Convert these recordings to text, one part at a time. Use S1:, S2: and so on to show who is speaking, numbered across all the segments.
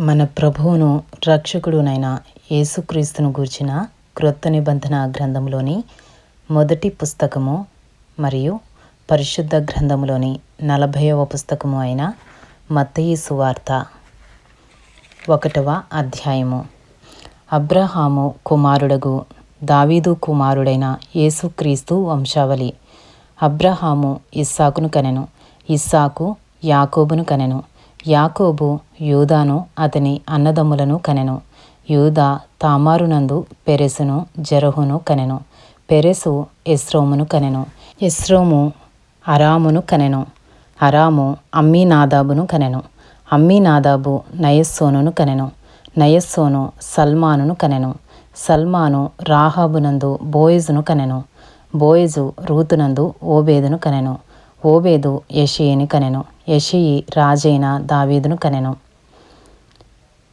S1: మన ప్రభువును రక్షకుడునైన యేసుక్రీస్తును గూర్చిన క్రొత్త నిబంధన గ్రంథంలోని మొదటి పుస్తకము మరియు పరిశుద్ధ గ్రంథంలోని నలభైవ పుస్తకము అయిన మత్తయి సువార్త ఒకటవ అధ్యాయము. అబ్రహాము కుమారుడగు దావీదు కుమారుడైన యేసుక్రీస్తు వంశావళి. అబ్రహాము ఇస్సాకును కనెను ఇస్సాకు యాకోబును కనెను యాకోబు యూదాను అతని అన్నదమ్ములను కనెను. యూదా తామారునందు పెరెసును జరహును కనెను. పెరెసు ఎస్రోమును కనెను. ఎస్రోము అరామును కనెను. అరాము అమ్మీనాదాబును కనెను. అమ్మీనాదాబు నయస్సోనును కనెను. నయస్సోను సల్మానును కనెను. సల్మాను రాహాబునందు బోయజును కనెను. బోయజు రూతునందు ఓబేదును కనెను. ఓబేదు యషియిని కనెను. యషయి రాజైన దావీదును కనెను.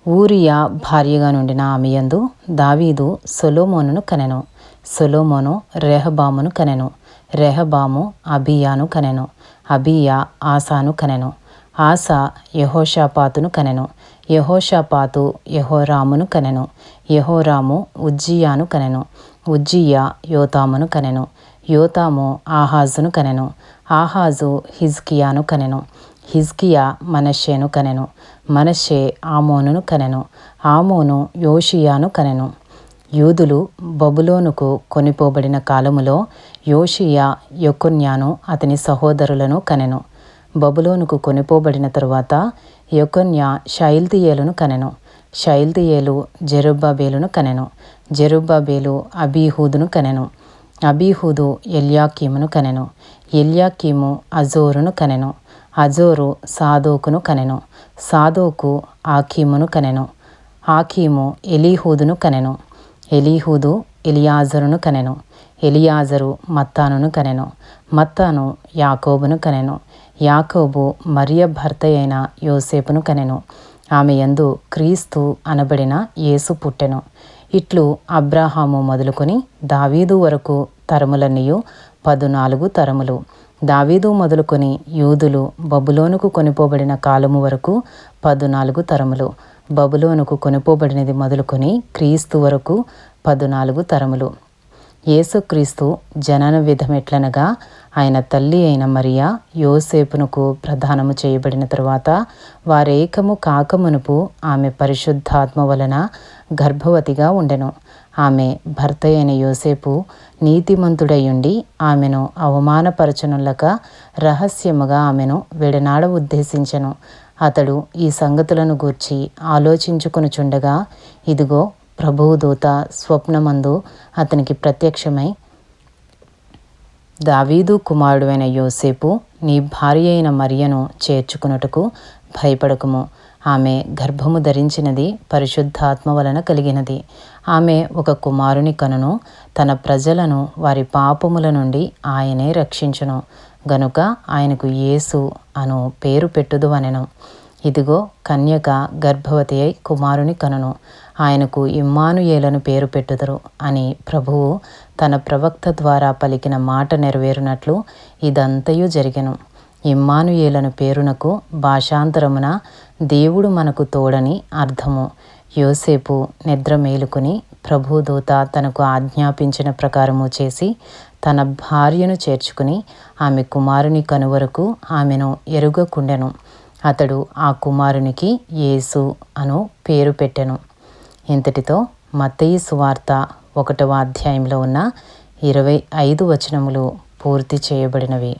S1: ఊరియా భార్యగా నుండిన ఆమెయందు దావీదు సొలోమోనును కనెను. సొలోమోను రెహబామును కనెను. రెహబాము అబియాను కనెను. అబియా ఆసాను కనెను. ఆసా యహోషాపాతును కనెను. యహోషాపాతు యహోరామును కనెను. యహోరాము ఉజ్జియాను కనెను. ఉజ్జియా యోతామును కనెను. యోతాము ఆహాజును కనెను. ఆహాజు హిజ్కియాను కనెను. హిజ్కియా మనషేను కనెను. మనషే ఆమోనును కనెను. ఆమోను యోషియాను కనెను. యూదులు బబులోనుకు కొనిపోబడిన కాలములో యోషియా యొకొన్యాను అతని సహోదరులను కనెను. బబులోనుకు కొనిపోబడిన తరువాత యొకొన్యా షైల్తియేలును కనెను. షైల్తియేలు జెరుబ్బాబేలును కనెను. జెరుబ్బాబేలు అబీహూదును కనెను. అబీహూదు ఎల్యాకీమును కనెను. ఎల్యాకీము అజోరును కనెను. అజోరు సాదోకును కనెను. సాదోకు ఆకీమును కనెను. ఆకీము ఎలీహూదును కనెను. ఎలీహూదు ఎలియాజరును కనెను. ఎలియాజరు మత్తానును కనెను. మత్తాను యాకోబును కనెను. యాకోబు మరియ భర్త అయిన యోసేపును కనెను. ఆమె యందు క్రీస్తు అనబడిన యేసు పుట్టెను. ఇట్లు అబ్రాహాము మొదలుకొని దావీదు వరకు తరములన్నీయు పదునాలుగు తరములు. దావీదు మొదలుకొని యూదులు బబులోనుకు కొనిపోబడిన కాలము వరకు పదునాలుగు తరములు. బబులోనుకు కొనిపోబడినది మొదలుకొని క్రీస్తు వరకు పదునాలుగు తరములు. యేసుక్రీస్తు జనన విధమెట్లనగా ఆయన తల్లి అయిన మరియా యోసేపునకు ప్రధానము చేయబడిన తరువాత వారేకము కాకమునుపు ఆమె పరిశుద్ధాత్మ వలన గర్భవతిగా ఉండెను. ఆమె భర్త అయిన యోసేపు నీతిమంతుడయ్యుండి ఆమెను అవమానపరచనులక రహస్యముగా ఆమెను విడనాడ ఉద్దేశించెను. అతడు ఈ సంగతులను గూర్చి ఆలోచించుకొనుచుండగా ఇదిగో ప్రభువుదూత స్వప్నమందు అతనికి ప్రత్యక్షమై దావీదు కుమారుడైన యోసేపు నీ భార్య అయిన మరియను చేర్చుకున్నట్టుకు భయపడకుము. ఆమె గర్భము ధరించినది పరిశుద్ధాత్మ వలన కలిగినది. ఆమె ఒక కుమారుని కనును తన ప్రజలను వారి పాపముల నుండి ఆయనే రక్షించును. గనుక ఆయనకు యేసు అను పేరు పెట్టుదు అనెను ఇదిగో కన్యక గర్భవతి అయి కుమారుని కనును. ఆయనకు ఇమ్మానుయేలను పేరు పెట్టుదరు అని ప్రభువు తన ప్రవక్త ద్వారా పలికిన మాట నెరవేరునట్లు ఇదంతయు జరిగెను. ఇమ్మానుయేలను పేరునకు భాషాంతరమున దేవుడు మనకు తోడని అర్థము. యోసేపు నిద్ర మేలుకొని ప్రభుదూత తనకు ఆజ్ఞాపించిన ప్రకారము చేసి తన భార్యను చేర్చుకుని ఆమె కుమారుని కనువరకు ఆమెను ఎరుగకుండెను. అతడు ఆ కుమారునికి యేసు అను పేరు పెట్టెను. ఇంతటితో మత్తయి సువార్త ఒకటవ అధ్యాయంలో ఉన్న ఇరవై ఐదు వచనములు పూర్తి చేయబడినవి.